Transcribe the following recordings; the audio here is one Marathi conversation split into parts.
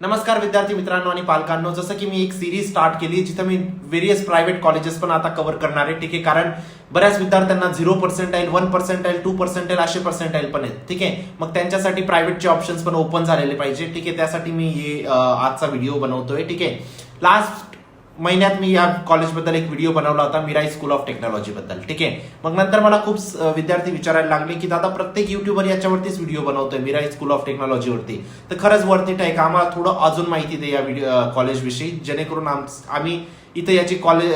नमस्कार विद्यार्थी मित्रांनो आणि पालकांनो जसं की मी एक सिरीज स्टार्ट केली जिथं मी व्हेरियस प्रायव्हेट कॉलेजेस पण आता कव्हर करणार आहे. ठीक आहे? कारण बऱ्याच विद्यार्थ्यांना zero percentile one percentile two percentile असे पर्सेंटाईल पण आहेत. ठीक आहे? मग त्यांच्यासाठी प्रायव्हेटचे ऑप्शन्स पण ओपन झालेले पाहिजे. ठीक आहे? त्यासाठी मी हे आजचा व्हिडिओ बनवतोय. ठीक आहे? लास्ट महिन्यात मी या कॉलेजबद्दल एक व्हिडिओ बनवला होता मिराई स्कूल ऑफ टेक्नॉलॉजीबद्दल ठीक आहे? मग नंतर मला खूप विद्यार्थी विचारायला लागले की दादा प्रत्येक युट्यूबर याच्यावरतीच व्हिडिओ बनवतोय मिराई स्कूल ऑफ टेक्नॉलॉजीवरती तर खरंच वर्थ इट आहे का आम्हाला थोडं अजून माहिती दे या व्हिडिओ कॉलेजविषयी जेणेकरून आम- आम्ही इथं याची कॉलेज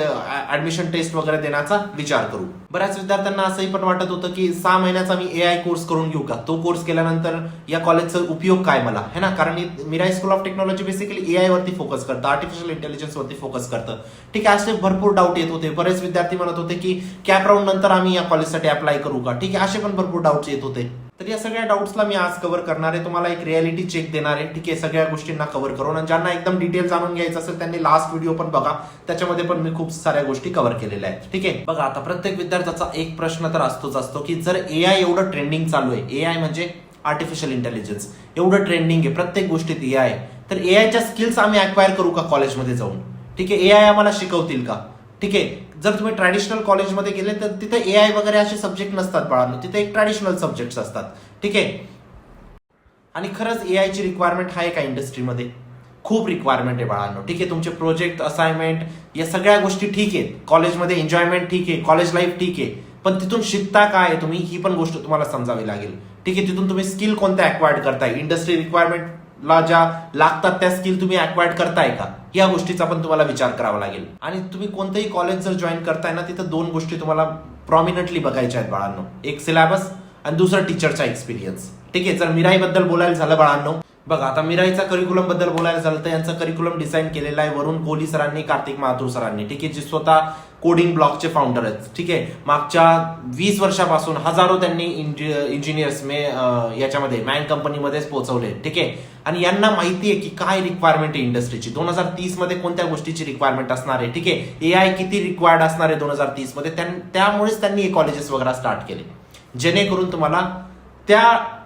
ऍडमिशन टेस्ट वगैरे देण्याचा विचार करू. बऱ्याच विद्यार्थ्यांना असंही पण वाटत होतं की सहा महिन्याचा मी ए आय कोर्स करून घेऊ का? तो कोर्स केल्यानंतर या कॉलेजचा उपयोग काय मला? है ना? कारण इ- Mirai school of technology basically A I वरती फोकस करतं आर्टिफिशियल इंटेलिजन्स वरती फोकस करतं. ठीक आहे असे भरपूर डाऊट येत होते. बरेच विद्यार्थी म्हणत होते की कॅप राऊंड नंतर आम्ही या कॉलेजसाठी अप्लाय करू का? ठीक आहे असे पण भरपूर डाऊट्स येत होते. तर या सगळ्या डाऊट्सला मी आज कव्हर करणार आहे. तुम्हाला एक रियालिटी चेक देणार आहे. ठीक आहे सगळ्या गोष्टींना कव्हर करून. आणि ज्यांना एकदम डिटेल जाणून घ्यायचं असेल त्यांनी लास्ट व्हिडिओ पण बघा. त्याच्यामध्ये पण मी खूप साऱ्या गोष्टी कव्हर केलेल्या आहेत. ठीक आहे? बघा आता प्रत्येक विद्यार्थ्याचा एक प्रश्न तर असतोच असतो की जर ए आय एवढं ट्रेंडिंग चालू आहे ए आय म्हणजे आर्टिफिशियल इंटेलिजन्स एवढं ट्रेंडिंग आहे प्रत्येक गोष्टीत ए आय तर ए आयच्या स्किल्स आम्ही अक्वायर करू का कॉलेजमध्ये जाऊन? ठीक आहे? ए आय आम्हाला शिकवतील का? ठीक आहे? जर तुम्ही ट्रॅडिशनल कॉलेजमध्ये गेले तर तिथे ए आय वगैरे असे सब्जेक्ट नसतात बाळांनो. तिथे एक ट्रॅडिशनल सब्जेक्ट असतात. ठीक आहे? आणि खरंच ए आयची रिक्वायरमेंट आहे का इंडस्ट्रीमध्ये खूप रिक्वायरमेंट आहे बाळांनो. ठीक आहे? तुमचे प्रोजेक्ट असाइनमेंट या सगळ्या गोष्टी ठीक आहेत. कॉलेजमध्ये एन्जॉयमेंट ठीक आहे. कॉलेज लाईफ ठीक आहे. पण तिथून शिकता काय तुम्ही? ही पण गोष्ट तुम्हाला समजावी लागेल. ठीक आहे? तिथून तुम्ही स्किल कोणत्या अक्वायर्ड करताय? इंडस्ट्री रिक्वायरमेंट ला ज्या लागतात त्या स्किल तुम्ही अक्वायर्ड करताय का? या गोष्टीचा पण तुम्हाला विचार करावा लागेल. आणि तुम्ही कोणतंही कॉलेज जर जॉईन करताय ना तिथं दोन गोष्टी तुम्हाला प्रॉमिनंटली बघायच्या आहेत बाळांनो. एक सिलेबस आणि दुसरा टीचरचा एक्सपिरियन्स ठीक आहे जर मिराई बद्दल बोलायला झालं बाळांनो. बघा आता मिराईचा करिक्युलमबद्दल बोलायला झालं तर यांचं करिक्युलम डिझाईन केलेला आहे वरुण कोहली सरांनी कार्तिक महाथूर सरांनी. ठीक आहे जे स्वतः कोडिंग ब्लॉकचे फाउंडर आहेत. ठीक आहे मागच्या वीस वर्षापासून हजारो त्यांनी इंजिनियर्स मे याच्यामध्ये मॅन कंपनीमध्येच पोहोचवले. ठीक आहे आणि यांना माहिती आहे की काय रिक्वायरमेंट आहे इंडस्ट्रीची दोन हजार तीसमध्ये कोणत्या गोष्टीची रिक्वायरमेंट असणार आहे? ठीक आहे ए आय किती रिक्वायर्ड असणार आहे दोन हजार तीसमध्ये त्यां- त्यामुळेच त्यांनी हे कॉलेजेस वगैरे स्टार्ट केले. जेणेकरून तुम्हाला त्या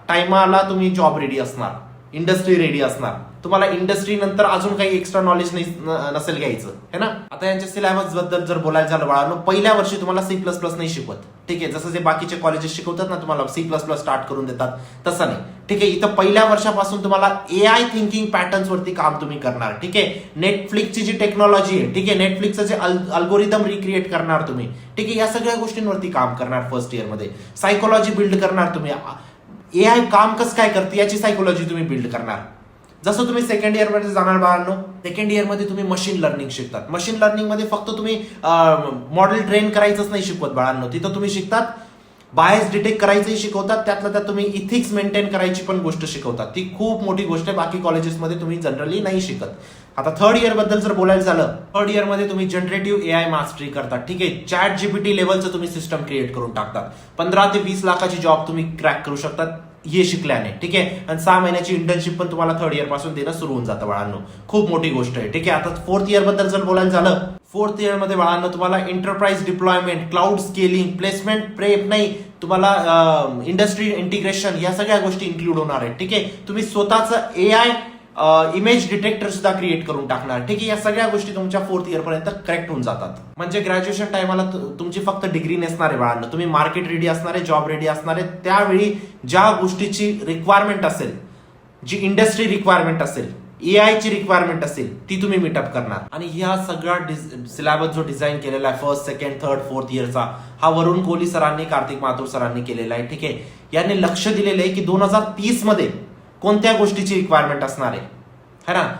टायमाला तुम्ही जॉब रेडी असणार. इंडस्ट्री रेडी असणार. तुम्हाला इंडस्ट्री नंतर अजून काही एक्स्ट्रा नॉलेज नाही न- नसेल घ्यायचं. है ना? आता यांच्या सिलेबसबद्दल जर बोलायला झालं बाळांनो पहिल्या वर्षी तुम्हाला सी प्लस प्लस नाही शिकवत. ठीक आहे? जसं जे बाकीचे कॉलेजेस शिकवतात ना तुम्हाला सी प्लस प्लस स्टार्ट करून देतात तसं नाही. ठीक आहे? इथं पहिल्या वर्षापासून तुम्हाला ए आय थिंकिंग पॅटर्न्स वरती काम तुम्ही करणार. ठीक आहे? नेटफ्लिक्सची जी टेक्नॉलॉजी आहे ठीक आहे? नेटफ्लिक्सचं जे अल्गोरिदम रिक्रिएट करणार तुम्ही ठीक आहे? या सगळ्या गोष्टींवरती काम करणार फर्स्ट इयरमध्ये सायकोलॉजी बिल्ड करणार तुम्ही. ए आय काम कसं काय करते याची सायकोलॉजी तुम्ही बिल्ड करणार. जसं तुम्ही सेकंड इयरमध्ये जाणार बाळांनो सेकंड इयरमध्ये तुम्ही मशीन लर्निंग शिकतात. मशीन लर्निंगमध्ये फक्त तुम्ही मॉडेल ट्रेन करायचंच नाही शिकवत बाळांनो. तिथं तुम्ही शिकतात बायस डिटेक्ट करायचंही शिकवतात त्यातलं त्यात तुम्ही इथिक्स मेंटेन करायची पण गोष्ट शिकवतात. ती खूप मोठी गोष्ट आहे बाकी कॉलेजेसमध्ये तुम्ही जनरली नाही शिकत. आता थर्ड इयरबद्दल जर बोलायला झालं थर्ड इयरमध्ये तुम्ही जनरेटिव्ह ए आय मास्टरी करतात ठीक आहे? चॅट जीपीटी लेवलचं तुम्ही सिस्टम क्रिएट करून टाकतात. पंधरा ते वीस लाखाची जॉब तुम्ही क्रॅक करू शकतात. हे शिकल्याने ठीक आहे? आणि सहा महिन्याची इंटर्नशिप पण तुम्हाला थर्ड इयरपासून देणं सुरू होऊन जातं बाळांनो. खूप मोठी गोष्ट आहे ठीक आहे? आता फोर्थ इयरबद्दल जर बोलायला झालं फोर्थ इयरमध्ये बाळांनो तुम्हाला enterprise deployment cloud scaling placement prep नाही तुम्हाला इंडस्ट्री इंटिग्रेशन या सगळ्या गोष्टी इन्क्लूड होणार आहेत ठीक आहे? तुम्ही स्वतःचं ए आय इमेज डिटेक्टर सुद्धा क्रिएट करून टाकणार. ठीक आहे या सगळ्या गोष्टी तुमच्या फोर्थ इयर पर्यंत करेक्ट होऊन जातात. म्हणजे ग्रॅज्युएशन टायमाला तुमची फक्त डिग्री नसणारे बाळांना. तुम्ही मार्केट रेडी असणारे जॉब रेडी असणारे त्यावेळी ज्या गोष्टीची रिक्वायरमेंट असेल जी इंडस्ट्री रिक्वायरमेंट असेल ए आयची रिक्वायरमेंट असेल ती तुम्ही मिटअप करणार. आणि ह्या सगळा सिलेबस जो डिझाईन केलेला आहे फर्स्ट सेकंड थर्ड फोर्थ इयरचा हा वरुण कोहली सरांनी कार्तिक माथुर सरांनी केलेला आहे. ठीक आहे यांनी लक्ष दिलेलं आहे की दोन हजार तीसमध्ये कोणत्या गोष्टीची रिक्वायरमेंट असणार आहे? है ना?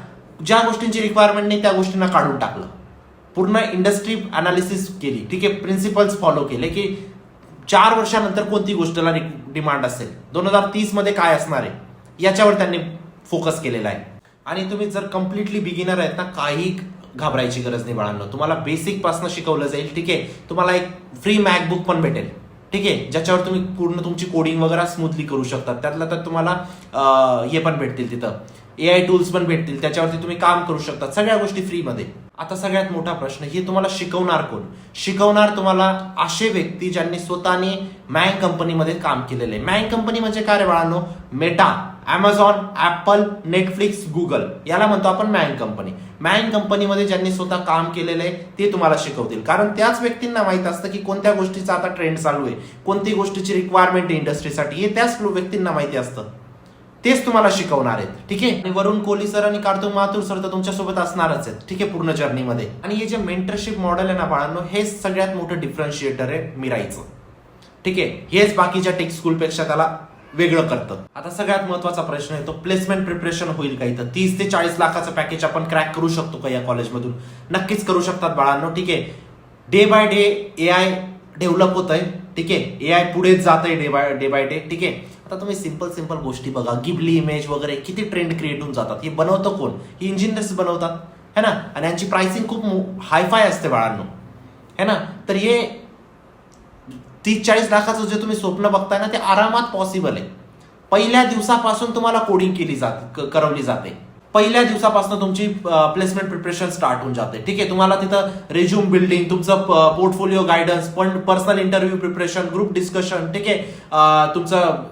ज्या गोष्टींची रिक्वायरमेंट नाही त्या गोष्टींना काढून टाकलं. पूर्ण इंडस्ट्री अनालिसिस केली. ठीक आहे? प्रिन्सिपल्स फॉलो केले की चार वर्षानंतर कोणती गोष्टीला डिमांड असेल? दोन हजार तीसमध्ये काय असणार आहे? याच्यावर त्यांनी फोकस केलेला आहे. आणि तुम्ही जर कम्प्लिटली बिगिनर आहेत ना काही घाबरायची गरज नाही बाळांना. तुम्हाला बेसिकपासनं शिकवलं जाईल. ठीक आहे? तुम्हाला एक फ्री मॅकबुक पण भेटेल. ठीक आहे? ज्याच्यावर तुम्ही पूर्ण तुमची कोडिंग वगैरे स्मूथली करू शकता. त्यातलं तर तुम्हाला हे पण भेटतील तिथं. ए आय टूल्स पण भेटतील. त्याच्यावरती तुम्ही काम करू शकता. सगळ्या गोष्टी फ्रीमध्ये आता सगळ्यात मोठा प्रश्न हे तुम्हाला शिकवणार कोण? शिकवणार तुम्हाला असे व्यक्ती ज्यांनी स्वतःने मँग कंपनीमध्ये काम केलेले आहे. मँग कंपनी म्हणजे काय रे बाळांनो? Meta Amazon Apple Netflix Google याला म्हणतो आपण मॅन कंपनी मॅन कंपनीमध्ये ज्यांनी स्वतः काम केलेलं आहे ते तुम्हाला शिकवतील. कारण त्याच व्यक्तींना माहीत असतं की कोणत्या गोष्टीचा आता ट्रेंड चालू आहे. कोणती गोष्टीची रिक्वायरमेंट इंडस्ट्रीसाठी हे त्याच व्यक्तींना माहिती असतं. तेच तुम्हाला शिकवणार आहेत. ठीक आहे? आणि वरुण कोहली सर आणि कार्तिक माथुर सर तर तुमच्यासोबत असणारच आहेत. ठीक आहे? पूर्ण जर्नीमध्ये आणि हे जे मेंटरशिप मॉडेल आहे ना बाळांनो हे सगळ्यात मोठं डिफरन्शिएटर आहे मिराईचं. ठीक आहे? हेच बाकीच्या टेक स्कूलपेक्षा त्याला वेगळं करतं. आता सगळ्यात महत्त्वाचा प्रश्न येतो प्लेसमेंट प्रिपरेशन होईल का इथं? तीस ते चाळीस लाखाचं पॅकेज आपण क्रॅक करू शकतो का या कॉलेजमधून नक्कीच करू शकतात बाळांनो ठीक आहे. Day by day A I develop होत आहे ठीक आहे. ए आय पुढे जात आहे day by day by day ठीक आहे. आता तुम्ही सिंपल सिंपल गोष्टी बघा. गिबली इमेज वगैरे किती ट्रेंड क्रिएट होऊन जातात. हे बनवतं कोण? ही इंजिनियर्स बनवतात. है ना? आणि यांची प्राइसिंग खूप हायफाय असते बाळांनो. है ना? तर हे तीस चाळीस लाखाचं जे तुम्ही स्वप्न बघताय ना ते आरामात पॉसिबल आहे. पहिल्या दिवसापासून तुम्हाला कोडिंग केली जात क- करवली जाते. पहिल्या दिवसापासून तुमची प्लेसमेंट प्रिपरेशन स्टार्ट होऊन जाते. ठीक आहे तुम्हाला तिथं रेझ्युम बिल्डिंग तुमचं पोर्टफोलिओ गायडन्स पण personal interview preparation group discussion ठीक आहे तुमचं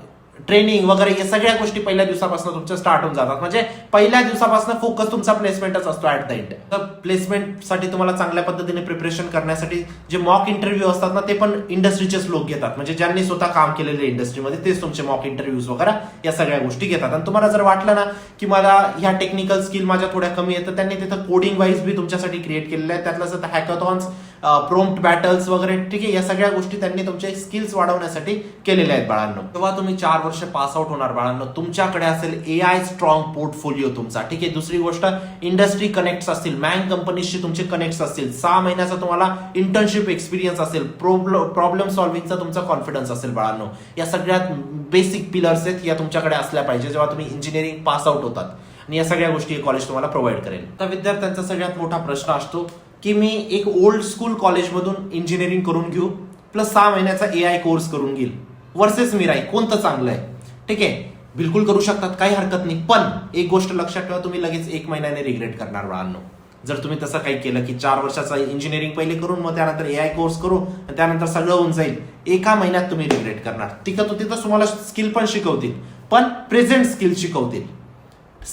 ट्रेनिंग वगैरे या सगळ्या गोष्टी पहिल्या दिवसापासून तुमच्या स्टार्ट होऊन जातात. म्हणजे पहिल्या दिवसापासून फोकस तुमचा प्लेसमेंटच असतो ऍट द एंड तर प्लेसमेंटसाठी तुम्हाला चांगल्या पद्धतीने प्रिपरेशन करण्यासाठी जे मॉक इंटरव्ह्यू असतात ना ते पण इंडस्ट्रीचेच लोक घेतात. म्हणजे ज्यांनी स्वतः काम केलेले इंडस्ट्रीमध्ये तेच तुमचे मॉक इंटरव्ह्यूज वगैरे या सगळ्या गोष्टी घेतात. आणि तुम्हाला जर वाटलं ना की मला ह्या टेक्निकल स्किल माझ्या थोड्या कमी आहेत तर त्यांनी तिथं कोडिंग वाईज बी तुमच्यासाठी क्रिएट केलेलं आहे. त्यातलं जर हॅकथॉन्स प्रोम्प्ट बॅटल्स वगैरे ठीक आहे? या सगळ्या गोष्टी त्यांनी तुमचे स्किल्स वाढवण्यासाठी केलेल्या आहेत बाळांनो. तेव्हा तुम्ही चार वर्ष पास आउट होणार बाळांनो तुमच्याकडे असेल ए आय स्ट्रॉंग पोर्टफोलिओ तुमचा ठीक आहे? दुसरी गोष्ट इंडस्ट्री कनेक्ट असतील मॅन कंपनीजशी तुमचे कनेक्ट असतील सहा महिन्याचा तुम्हाला इंटर्नशिप एक्सपिरियन्स असेल प्रॉब्लेम सॉल्व्हिंगचा तुमचा कॉन्फिडन्स असेल बाळांनो. या सगळ्यात बेसिक पिलर्स आहेत या तुमच्याकडे असल्या पाहिजे जेव्हा तुम्ही इंजिनिअरिंग पास आउट होतात. आणि या सगळ्या गोष्टी कॉलेज तुम्हाला प्रोव्हाइड करेल. तर विद्यार्थ्यांचा सगळ्यात मोठा प्रश्न असतो की मी एक ओल्ड स्कूल कॉलेजमधून इंजिनिअरिंग करून घेऊ प्लस सहा महिन्याचा ए आय कोर्स करून घेईल. वर्सेस मिराई कोणतं चांगलं आहे? ठीक आहे? बिलकुल करू शकतात काही हरकत नाही. पण एक गोष्ट लक्षात ठेवा तुम्ही लगेच एक महिन्याने रिग्रेट करणार बाळांनो. जर तुम्ही तसं काही केलं की चार वर्षाचा इंजिनिअरिंग पहिले करून मग त्यानंतर ए आय कोर्स करू आणि त्यानंतर सगळं होऊन जाईल. एका महिन्यात तुम्ही रिग्रेट करणार. ठीक होती तर तिथं तुम्हाला स्किल पण शिकवतील. पण प्रेझेंट स्किल शिकवतील.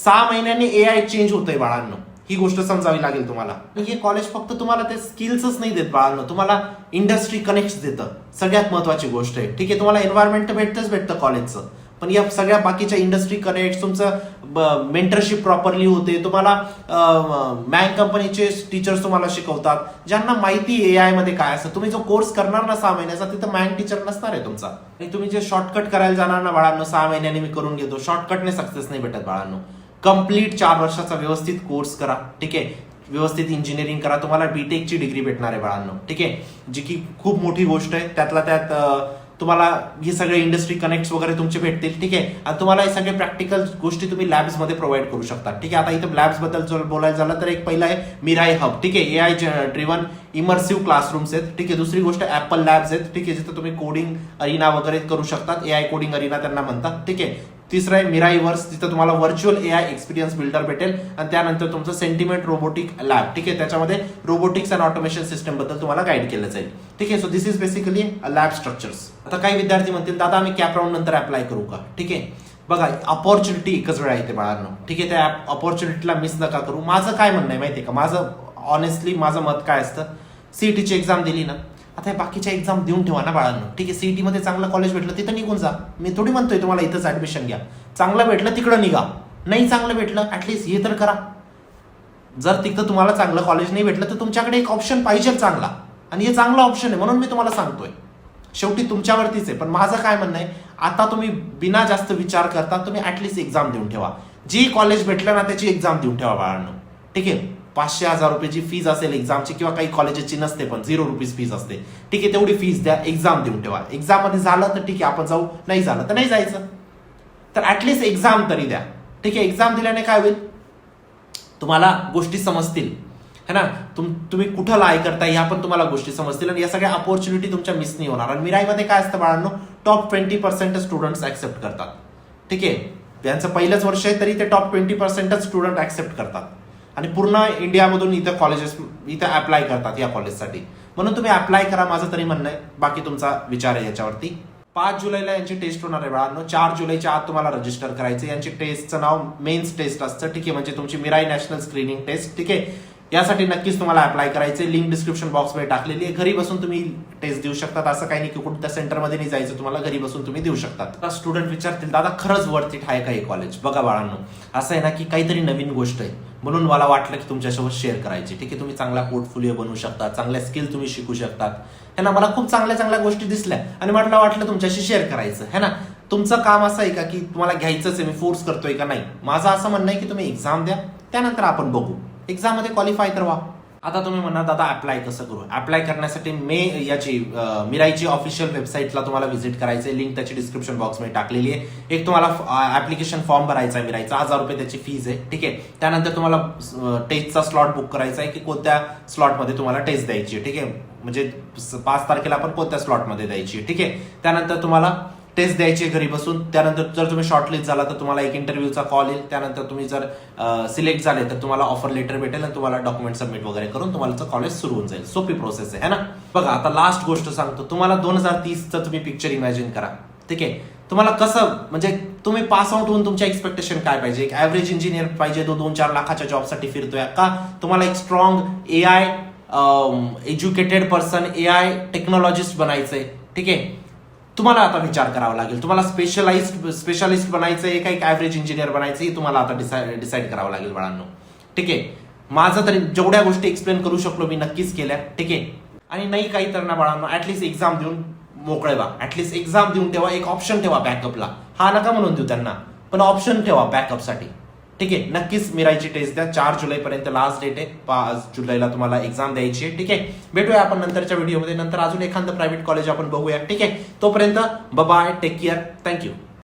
सहा महिन्यांनी ए आय चेंज होतंय बाळांनो. ही गोष्ट समजावी लागेल तुम्हाला. म्हणजे हे कॉलेज फक्त तुम्हाला ते स्किल्सच नाही देत बाळांना. तुम्हाला इंडस्ट्री कनेक्ट देतं. सगळ्यात महत्वाची गोष्ट आहे. ठीक आहे तुम्हाला एन्व्हायरमेंट भेटतच भेटतं कॉलेजचं पण या सगळ्या बाकीच्या इंडस्ट्री कनेक्ट तुमचं मेंटरशिप प्रॉपरली होते. तुम्हाला मॅन कंपनीचे टीचर्स तुम्हाला शिकवतात. ज्यांना माहिती ए आयमध्ये काय असतं. तुम्ही जो कोर्स करणार ना सहा महिन्याचा तिथं मॅन टीचर नसणार आहे तुमचा. आणि तुम्ही जे शॉर्टकट करायला जाणार ना बाळांनो सहा महिन्याने मी करून घेतो. शॉर्टकटने सक्सेस नाही भेटत बाळांनो. कंप्लीट चार वर्षाचा व्यवस्थित कोर्स करा ठीक आहे? व्यवस्थित इंजिनिअरिंग करा. तुम्हाला बीटेकची डिग्री भेटणार आहे बाळांनो ठीक आहे? जी की खूप मोठी गोष्ट आहे. त्यातला त्यात तुम्हाला हे सगळे इंडस्ट्री कनेक्ट वगैरे तुमचे भेटतील ठीक आहे? आणि तुम्हाला हे सगळे प्रॅक्टिकल गोष्टी तुम्ही लॅब्समध्ये प्रोव्हाइड करू शकता ठीक आहे? आता इथं लॅब्सबद्दल जर बोलायचं झालं तर एक पहिला आहे मिराय हब ठीक आहे? A I driven immersive classrooms आहेत ठीक आहे? दुसरी गोष्ट ऍपल लॅब्स आहेत ठीक आहे? जिथं तुम्ही कोडिंग अरिना वगैरे करू शकतात. ए आय कोडिंग अरिना त्यांना म्हणतात ठीक आहे? तिसरं आहे मिराईवर्स तिथं तुम्हाला virtual A I experience builder भेटेल. आणि त्यानंतर तुमचं सेंटिमेंट रोबोटिक लॅब ठीक आहे? त्याच्यामध्ये रोबोटिक्स अँड ऑटोमेशन सिस्टमबद्दल तुम्हाला गाईड केलं जाईल. ठीक आहे? So this is basically lab structures आता काही विद्यार्थी म्हणतील दादा आम्ही कॅप राऊंड नंतर अप्लाय करू का? ठीक आहे? बघा अपॉर्च्युनिटी एकच वेळा ते बाळांना. ठीक आहे? त्या अपॉर्च्युनिटीला मिस नका करू. माझं काय म्हणणं आहे माहिती आहे का? माझं ऑनेस्टली माझं मत काय असतं? सीईटीची एक्झाम दिली ना आता हे बाकीच्या एक्झाम देऊन ठेवा ना बाळांनो. ठीक आहे सीईटीमध्ये चांगलं कॉलेज भेटलं तिथं निघून जा. मी थोडी म्हणतोय तुम्हाला इथंच ॲडमिशन घ्या. चांगलं भेटलं तिकडं निघा. नाही चांगलं भेटलं ॲटलीस्ट हे तर करा. जर तिथं तुम्हाला चांगलं कॉलेज नाही भेटलं तर तुमच्याकडे एक ऑप्शन पाहिजे चांगला. आणि हे चांगलं ऑप्शन आहे म्हणून मी तुम्हाला सांगतोय. शेवटी तुमच्यावरतीच आहे. पण माझं काय म्हणणं आहे आता तुम्ही बिना जास्त विचार करता तुम्ही ॲटलीस्ट एक्झाम देऊन ठेवा. जी कॉलेज भेटलं ना त्याची एक्झाम देऊन ठेवा बाळांनो. ठीक आहे? पाचशे हजार रुपयाची फीज असेल एक्झामची किंवा काही कॉलेजेसची नसते पण झिरो रुपीज फीज असते. ठीक आहे तेवढी फीज द्या एक्झाम देऊन ठेवा. एक्झाममध्ये झालं तर ठीक आहे आपण जाऊ. नाही झालं तर नाही जायचं. तर ऍटलिस्ट एक्झाम तरी द्या. ठीक आहे एक्झाम दिल्याने काय होईल? तुम्हाला गोष्टी समजतील. है ना? तुम तुम्ही कुठं लाय करता ह्या पण तुम्हाला गोष्टी समजतील आणि या सगळ्या अपॉर्च्युनिटी तुमच्या मिस नाही होणार. आणि मिराईमध्ये काय असतं बाळांनो? Top twenty percent students accept करतात. ठीक आहे? त्यांचं पहिलंच वर्ष आहे तरी ते टॉप ट्वेंटी पर्सेंटच स्टुडंट ऍक्सेप्ट करतात. आणि पूर्ण इंडियामधून इथं कॉलेजेस इथं अप्लाय करतात या कॉलेजसाठी म्हणून तुम्ही अप्लाय करा माझं तरी म्हणणं आहे. बाकी तुमचा विचार आहे याच्यावरती. पाच जुलैला यांची टेस्ट होणार आहे बाळांनो. चार जुलैच्या आत तुम्हाला रजिस्टर करायचं यांची टेस्टचं नाव मेन्स टेस्ट असतं ठीक आहे? म्हणजे तुमची मिराई नॅशनल स्क्रीनिंग टेस्ट ठीक आहे? यासाठी नक्कीच तुम्हाला अप्लाय करायचे लिंक डिस्क्रिप्शन बॉक्समध्ये टाकलेली आहे. घरी बसून तुम्ही टेस्ट देऊ शकतात. असं काही नाही की कुठल्या सेंटरमध्ये नाही जायचं तुम्हाला. घरी बसून तुम्ही देऊ शकतात. स्टुडंट विचारतील दादा खरंच वरती आहे का हे कॉलेज बघा बाळांनो. असं आहे ना की काहीतरी नवीन गोष्ट आहे. म्हणून मला वाटलं की तुमच्यासोबत शेअर करायची. ठीक आहे तुम्ही चांगला पोर्टफोलिओ बनवू शकता चांगल्या स्किल तुम्ही शिकू शकतात. है ना मला खूप चांगल्या चांगल्या गोष्टी दिसल्या आणि म्हटलं वाटलं तुमच्याशी शेअर करायचं. है ना तुमचं काम असं आहे का की तुम्हाला घ्यायचंच आहे मी फोर्स करतोय का नाही? माझं असं म्हणणं आहे की तुम्ही एक्झाम द्या त्यानंतर आपण बघू. एक्झाममध्ये क्वालिफाय तर व्हा. आता तुम्ही म्हणा दादा अप्लाय कसं करू? अप्लाय करण्यासाठी मे याची मिरायची मिराईची ऑफिशियल वेबसाईटला तुम्हाला व्हिजिट करायचं लिंक त्याची डिस्क्रिप्शन बॉक्समध्ये टाकलेली आहे. एक तुम्हाला ऍप्लिकेशन फॉर्म भरायचा आहे मिराईचा. हजार रुपये त्याची फीज आहे. ठीक आहे? त्यानंतर तुम्हाला टेस्टचा स्लॉट बुक करायचा आहे की कोणत्या स्लॉटमध्ये तुम्हाला टेस्ट द्यायची आहे. ठीक आहे? म्हणजे स- पाच तारखेला आपण कोणत्या स्लॉटमध्ये द्यायची आहे. ठीक आहे? त्यानंतर तुम्हाला टेस्ट द्यायची घरी बसून त्यानंतर जर तुम्ही शॉर्टलिस्ट झाला तर तुम्हाला एक इंटरव्ह्यूचा कॉल येईल. त्यानंतर तुम्ही जर सिलेक्ट झाले तर तुम्हाला ऑफर लेटर भेटेल आणि तुम्हाला डॉक्युमेंट सबमिट वगैरे करून तुम्हाला कॉलेज सुरू होऊन जाईल. सोपी प्रोसेस आहे ना? बघा आता लास्ट गोष्ट सांगतो. तुम्हाला दोन हजार तीसचं तुम्ही पिक्चर इमॅजिन करा. ठीक आहे? तुम्हाला कसं म्हणजे तुम्ही पास आउट होऊन तुमच्या एक्सपेक्टेशन काय पाहिजे? एक ऍव्हरेज इंजिनियर पाहिजे तो दोन चार लाखाच्या जॉबसाठी फिरतोय. का? तुम्हाला एक strong A I educated person A I technologist बनायचंय. ठीक आहे? तुम्हाला आता विचार करावा लागेल. तुम्हाला स्पेशलाइज्ड स्पेशालिस्ट बनायचं आहे का एक ऍव्हरेज इंजिनियर बनायचं हे तुम्हाला आता डिसाईड डिसाईड करावं लागेल बाळांनो. ठीक आहे? माझं तरी जेवढ्या गोष्टी एक्सप्लेन करू शकलो मी नक्कीच केल्या. ठीक आहे? आणि नाही काही तर ना बाळांनो ऍटलीस्ट एक्झाम देऊन मोकळे व्हा. ऍटलीस्ट एक्झाम देऊन ठेवा एक ऑप्शन ठेवा बॅकअपला हा नका म्हणून देऊ त्यांना पण ऑप्शन ठेवा बॅकअपसाठी ठीक आहे नक्कीच मिरायची टेस्ट द्या. चार जुलैपर्यंत लास्ट डेट आहे. पाच जुलैला तुम्हाला एक्झाम द्यायची आहे. ठीक आहे भेटूया आपण नंतरच्या व्हिडिओमध्ये नंतर अजून एखादं प्रायव्हेट कॉलेज आपण बघूया. ठीक आहे तोपर्यंत बाय टेक केअर थँक्यू